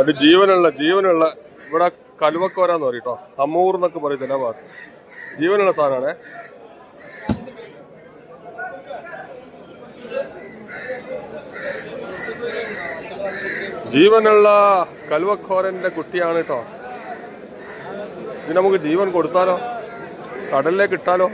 അത് ജീവനുള്ള ജീവനുള്ള ഇവിടെ കലുവക്കോരാന്ന് പറയും കേട്ടോ അമ്മൂർ എന്നൊക്കെ പറയും ചില ഭാഗത്ത്. ജീവനുള്ള സാധനമാണേ ജീവനുള്ള കലുവക്കോരന്റെ കുട്ടിയാണ് കേട്ടോ ഇത് നമുക്ക് ജീവൻ കൊടുത്താലോ? കടലിലേക്ക് ഇട്ടാലോ?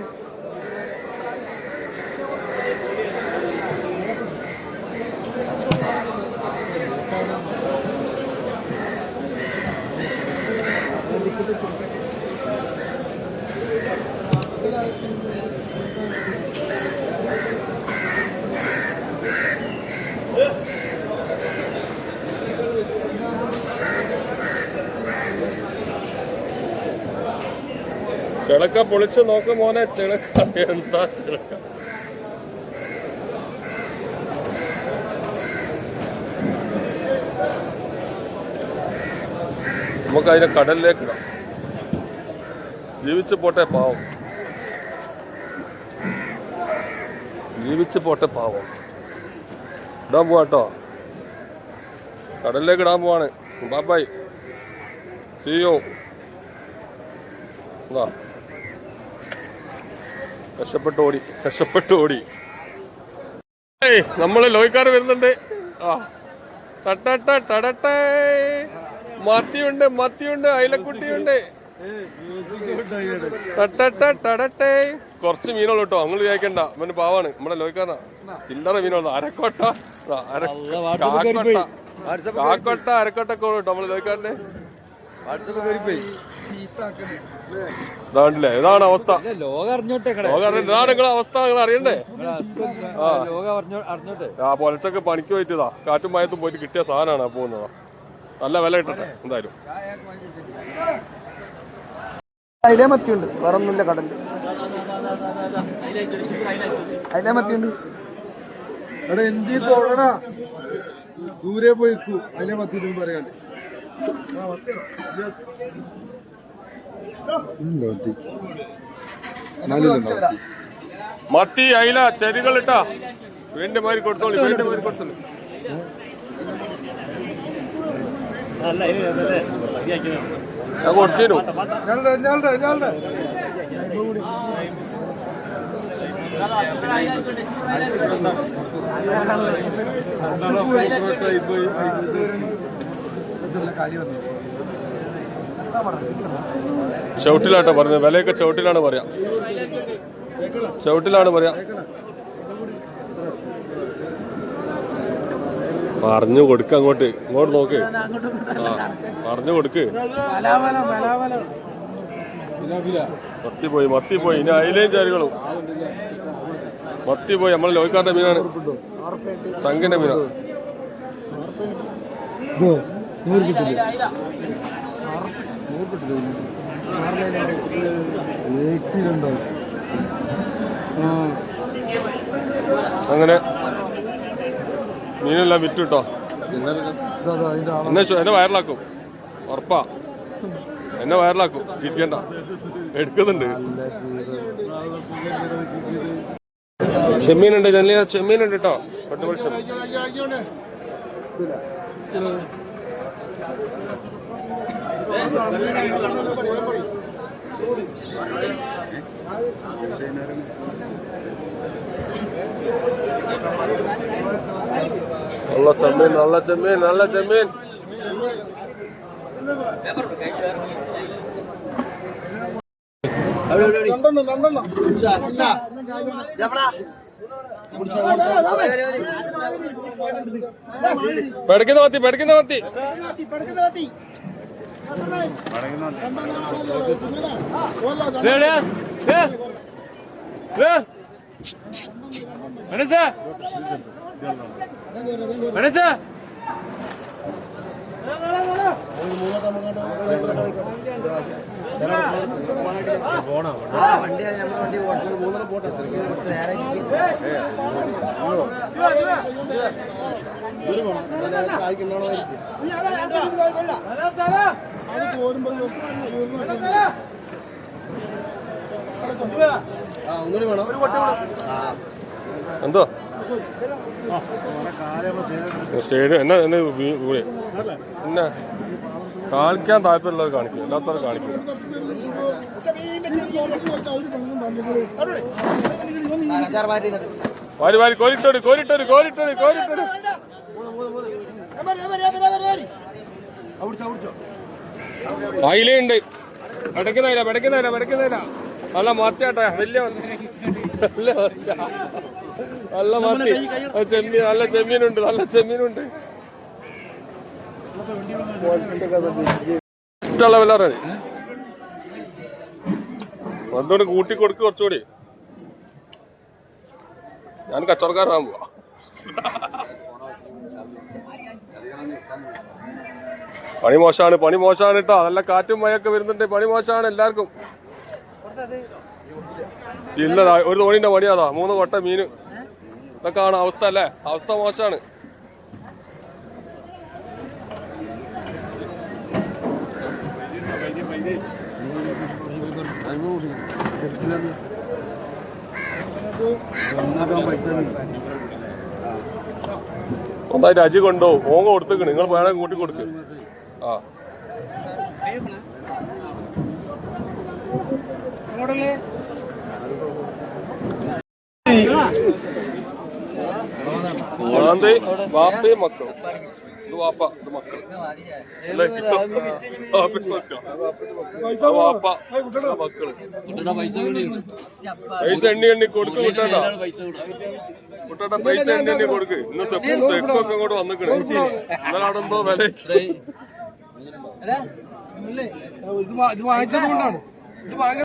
ചിളക്ക പൊളിച്ച് നോക്ക് മോനെ. ചിളക്ക എന്താ ചിളക്ക? നമുക്ക് അതിനെ കടലിലേക്ക് ഇടാം. ജീവിച്ചു പോട്ടെ പാവം. ജീവിച്ചു പോട്ടെ പാവം. ഇടാൻ പോവാട്ടോ കടലിലേക്ക് ഇടാൻ പോവാണ്. ബാബായ് സിയോ എന്നാ കഷ്ടപ്പെട്ട് ഓടി രക്ഷപ്പെട്ട് ഓടി ഏയ് നമ്മൾ ലോയിക്കാർ വരുന്നുണ്ട്. ആ. ടടട്ടേ മത്തിയുണ്ട് മത്തിയുണ്ട് അയിലക്കുട്ടിയുണ്ട്. കൊറച്ച് ടടട്ടേ കുറച്ച് മീനുള്ളൂ കേട്ടോ അങ്ങനെ വിചാരിക്കണ്ട. അവന് പാവാണ്. നമ്മുടെ ലോയിക്കാരനാ ചില്ലറ മീനുള്ളൂ. അരക്കോട്ട. അര- കാക്കോട്ട. കാക്കോട്ട അരക്കോട്ടൊക്കെ ഉള്ളൂ കേട്ടോ നമ്മൾ ലോയിക്കാരന്റെ ഇതാണ്ടല്ലേ? ഇതാണ് അവസ്ഥ. ലോകം അറിഞ്ഞോട്ടെ ലോകം ഇതാണ് നിങ്ങളെ അവസ്ഥ നിങ്ങൾ അറിയണ്ടേ? ആ. പൊലച്ചൊക്കെ പണിക്ക് പോയിട്ടതാ കാറ്റും മയത്തും പോയിട്ട് കിട്ടിയ സാധനമാണ് പോകുന്നതാ നല്ല വില കിട്ടട്ടെ എന്തായാലും. അതിലേ മത്തിയുണ്ട്. വേറെ ഒന്നുമില്ല കടലിൽ. അതിലേ മത്തിയുണ്ട്. എടാ എന്തി ദൂരെ പോയിക്കൂ. അതിലേ മത്തി പറയാൻ മത്തി അയില ചെരികൾ ഇട്ടാ. വേണ്ട മാതിരി കൊടുത്തോളി വേണ്ട മാതിരി കൊടുത്തോളി. ഞാൻ കൊടുത്തിരുന്നു. ഞാളുടെ ചവിട്ടിലാട്ടോ പറഞ്ഞത്. വിലയൊക്കെ ചവിട്ടിലാണ് പറയാ. ചവിട്ടിലാണ് പറയാ. പറഞ്ഞു കൊടുക്ക അങ്ങോട്ട്. ഇങ്ങോട്ട് നോക്ക്. ആ പറഞ്ഞു കൊടുക്ക്. മത്തി പോയി മത്തി പോയി ഇനി അതിലേയും ചാരികളും. മത്തി പോയി നമ്മളെ ലോയിക്കാരുടെ മീനാണ്. ചങ്കിന്റെ മീനാ. അങ്ങനെ. മീനെല്ലാം വിറ്റു കേട്ടോ എന്നെ വയറിലാക്കും. ഉറപ്പാ. എന്നെ വയറിലാക്കും. ചിരിക്കണ്ട. എടുക്കുന്നുണ്ട്. ചെമ്മീനുണ്ട്. ചെമ്മീനുണ്ട് കേട്ടോ. പട്ടുപക്ഷം നല്ല ചെമ്മീൻ നല്ല ചെമ്മീൻ നല്ല ചെമ്മീൻ പെടക്കുന്ന മത്തി പെടുക്കുന്ന മത്തി വണ്ടി നമ്മുടെ വണ്ടി പോകണം മൂന്നര പോട്ടെ കുറച്ച് നേരം എന്തോ സ്റ്റേഡിയം എന്നാ എന്നാ. പിന്നെ കാണിക്കാൻ താല്പര്യമുള്ളവർ കാണിക്കും. അല്ലാത്തവർ കാണിക്കും വാരി വാരി കോരിട്ടോട് കോരിട്ടോട് കോരിട്ടോട് കോരിട്ടോട്. അയിലുണ്ട് വെടക്കുന്നതില്ല വെടക്കുന്നതില്ല വെടക്കുന്നതില്ല നല്ല മത്തിയാട്ടെ വലിയ. നല്ല മത്തി നല്ല മത്തി ചെമ്മീൻ നല്ല ചെമ്മീനുണ്ട് നല്ല ചെമ്മീനുണ്ട്. ഇഷ്ടമുള്ള വില എന്തുകൊണ്ട് കൂട്ടി കൊടുക്ക് കുറച്ചുകൂടി. ഞാൻ കച്ചവടക്കാരാകാൻ പോവാ. പണി മോശമാണ് പണി മോശമാണ് കേട്ടോ നല്ല കാറ്റും മഴയൊക്കെ വരുന്നുണ്ട്. പണി മോശമാണ് എല്ലാവർക്കും. ഇല്ലതാ ഒരു തോണിന്റെ പണിയാതാ മൂന്ന് കൊട്ട മീന് ഇതൊക്കെയാണ് അവസ്ഥ അല്ലേ? അവസ്ഥ മോശമാണ്. ഒന്നായിട്ട് രാജി കൊണ്ടോ. ഓങ്ങ കൊടുത്തേക്കണ് നിങ്ങൾ വേണം കൂട്ടി കൊടുക്ക്. ആ. വാപ്പയും മക്കളും. ഇത് വാപ്പ ഇത് വാപ്പ മക്കൾ. പൈസ എണ്ണി എണ്ണി കൊടുക്ക് കുട്ടേട്ട. പൈസ എണ്ണി എണ്ണി കൊടുക്ക്. ഇന്ന് തെക്കും തെക്കൊക്കെ ഇങ്ങോട്ട് വന്നിക്കണേ. ഇന്നലെ അവിടെ എന്തോ വില ഇത് വാങ്ങിച്ചത് കൊണ്ടാണ്. ഇത് വാങ്ങി